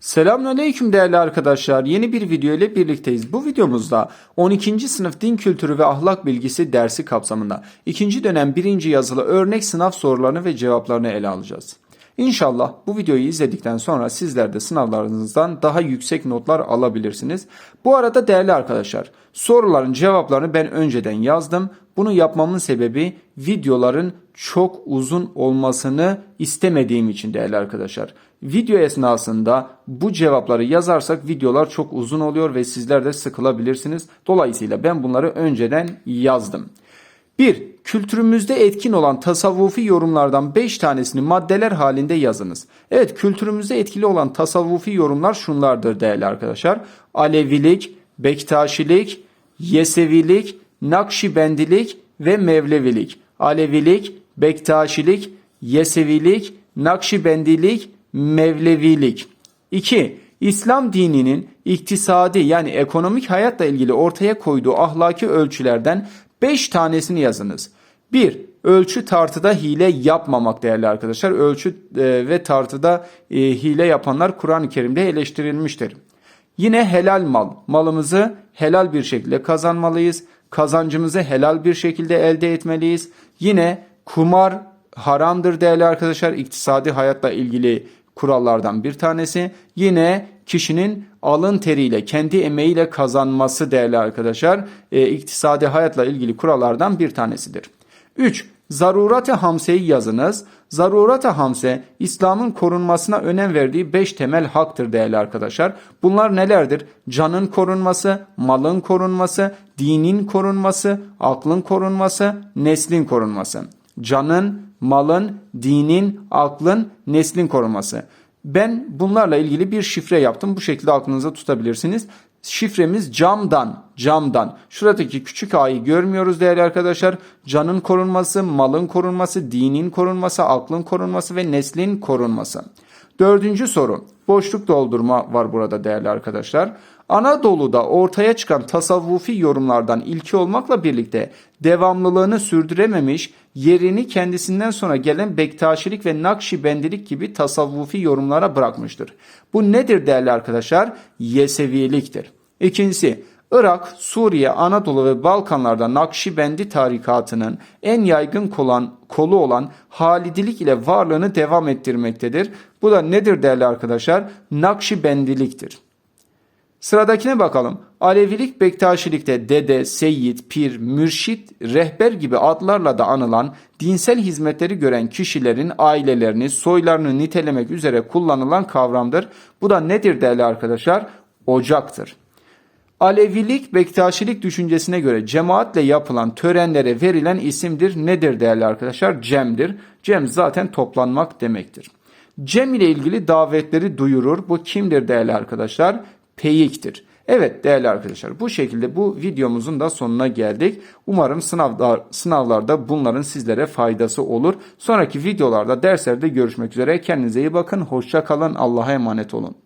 Selamünaleyküm değerli arkadaşlar. Yeni bir video ile birlikteyiz. Bu videomuzda 12. sınıf din kültürü ve ahlak bilgisi dersi kapsamında ikinci dönem birinci yazılı örnek sınav sorularını ve cevaplarını ele alacağız. İnşallah bu videoyu izledikten sonra sizler de sınavlarınızdan daha yüksek notlar alabilirsiniz. Bu arada değerli arkadaşlar soruların cevaplarını ben önceden yazdım. Bunu yapmamın sebebi videoların çok uzun olmasını istemediğim için değerli arkadaşlar. Video esnasında bu cevapları yazarsak videolar çok uzun oluyor ve sizler de sıkılabilirsiniz. Dolayısıyla ben bunları önceden yazdım. 1. Kültürümüzde etkin olan tasavvufi yorumlardan 5 tanesini maddeler halinde yazınız. Evet kültürümüzde etkili olan tasavvufi yorumlar şunlardır değerli arkadaşlar. Alevilik, Bektaşilik, Yesevilik, Nakşibendilik ve Mevlevilik. Alevilik, Bektaşilik, Yesevilik, Nakşibendilik, Mevlevilik. 2. İslam dininin iktisadi yani ekonomik hayatla ilgili ortaya koyduğu ahlaki ölçülerden 5 tanesini yazınız. 1. Ölçü tartıda hile yapmamak değerli arkadaşlar. Ölçü e, ve tartıda e, hile yapanlar Kur'an-ı Kerim'de eleştirilmiştir. Yine helal mal. Malımızı helal bir şekilde kazanmalıyız. Kazancımızı helal bir şekilde elde etmeliyiz. Yine kumar haramdır değerli arkadaşlar. İktisadi hayatla ilgili kurallardan bir tanesi. Yine kişinin alın teriyle, kendi emeğiyle kazanması değerli arkadaşlar. E, iktisadi hayatla ilgili kurallardan bir tanesidir. 3. Zarurat-ı hamseyi yazınız. Zarurat-ı hamse İslam'ın korunmasına önem verdiği 5 temel haktır değerli arkadaşlar. Bunlar nelerdir? Canın korunması, malın korunması, dinin korunması, aklın korunması, neslin korunması. Canın, malın, dinin, aklın, neslin korunması. Ben bunlarla ilgili bir şifre yaptım. Bu şekilde aklınıza tutabilirsiniz. Şifremiz camdan, camdan. Şuradaki küçük a'yı görmüyoruz değerli arkadaşlar. Canın korunması, malın korunması, dinin korunması, aklın korunması ve neslin korunması. Dördüncü soru. Boşluk doldurma var burada değerli arkadaşlar. Anadolu'da ortaya çıkan tasavvufi yorumlardan ilki olmakla birlikte devamlılığını sürdürememiş, yerini kendisinden sonra gelen Bektaşilik ve Nakşibendilik gibi tasavvufi yorumlara bırakmıştır. Bu nedir değerli arkadaşlar? Yeseviliktir. İkincisi, Irak, Suriye, Anadolu ve Balkanlarda Nakşibendi tarikatının en yaygın kolan, kolu olan Halidilik ile varlığını devam ettirmektedir. Bu da nedir değerli arkadaşlar? Nakşibendiliktir. Sıradakine bakalım. Alevilik Bektaşilikte dede, seyit, pir, mürşit, rehber gibi adlarla da anılan dinsel hizmetleri gören kişilerin ailelerini, soylarını nitelemek üzere kullanılan kavramdır. Bu da nedir değerli arkadaşlar? Ocaktır. Alevilik Bektaşilik düşüncesine göre cemaatle yapılan törenlere verilen isimdir. Nedir değerli arkadaşlar? Cem'dir. Cem zaten toplanmak demektir. Cem ile ilgili davetleri duyurur. Bu kimdir değerli arkadaşlar? Peyiktir. Evet değerli arkadaşlar bu şekilde bu videomuzun da sonuna geldik. Umarım sınavlar, sınavlarda bunların sizlere faydası olur. Sonraki videolarda derslerde görüşmek üzere. Kendinize iyi bakın. Hoşça kalın. Allah'a emanet olun.